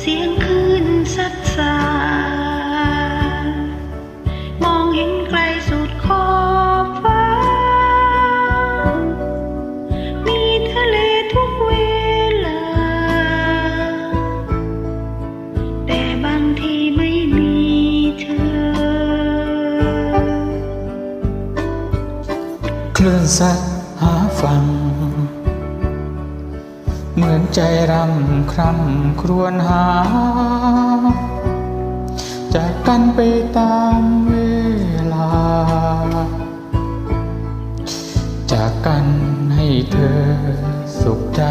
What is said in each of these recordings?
เสียงคืนซัดสมองเห็นไกลสุดขอบฟ้า มีทะเลทุกเวลา แต่บางทีไม่มีเธอ คลื่นซัด หาฟัง เหมือนใจรำคร่ำครวญหา จากกันไปตามเวลา จากกันให้เธอสุขใจ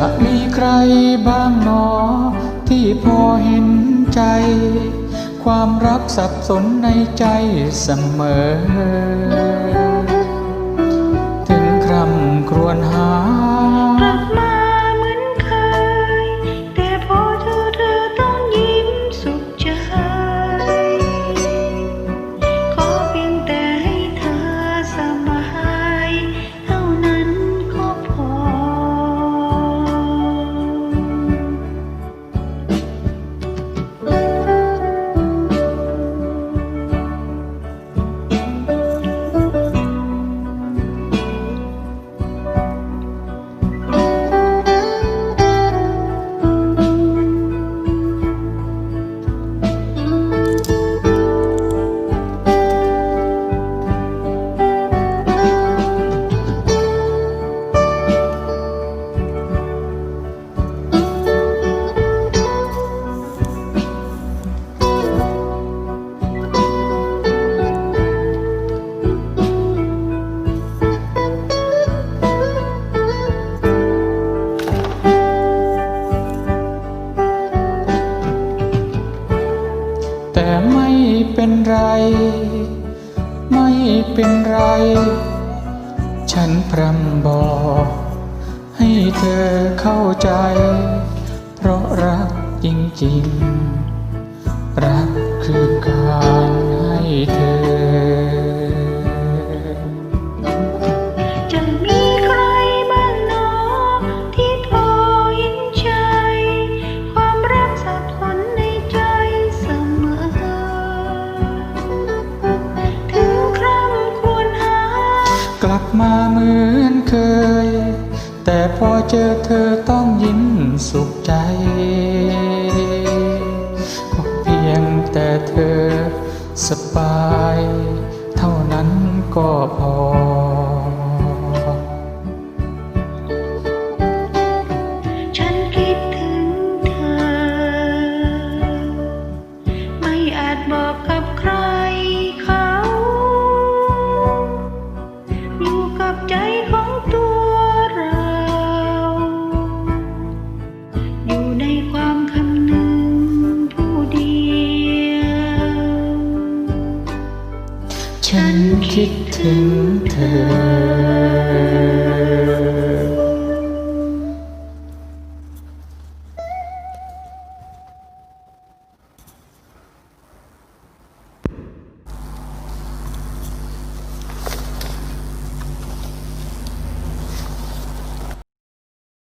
จะมีใครบ้างหนอ ที่พอเห็นใจ ความรักสับสนในใจเสมอ แต่ไม่เป็นไร ไม่เป็นไร ฉันพร่ำบอก ให้เธอเข้าใจ เพราะรักจริงๆ รัก ลับมาเหมือนเคย แต่พอเจอเธอต้องยิ้มสุขใจ ก็เพียงแต่เธอสบาย เท่านั้นก็พอ กับใจของตัวเรา อยู่ในความคำนึงผู้เดียว ฉันคิดถึงเธอ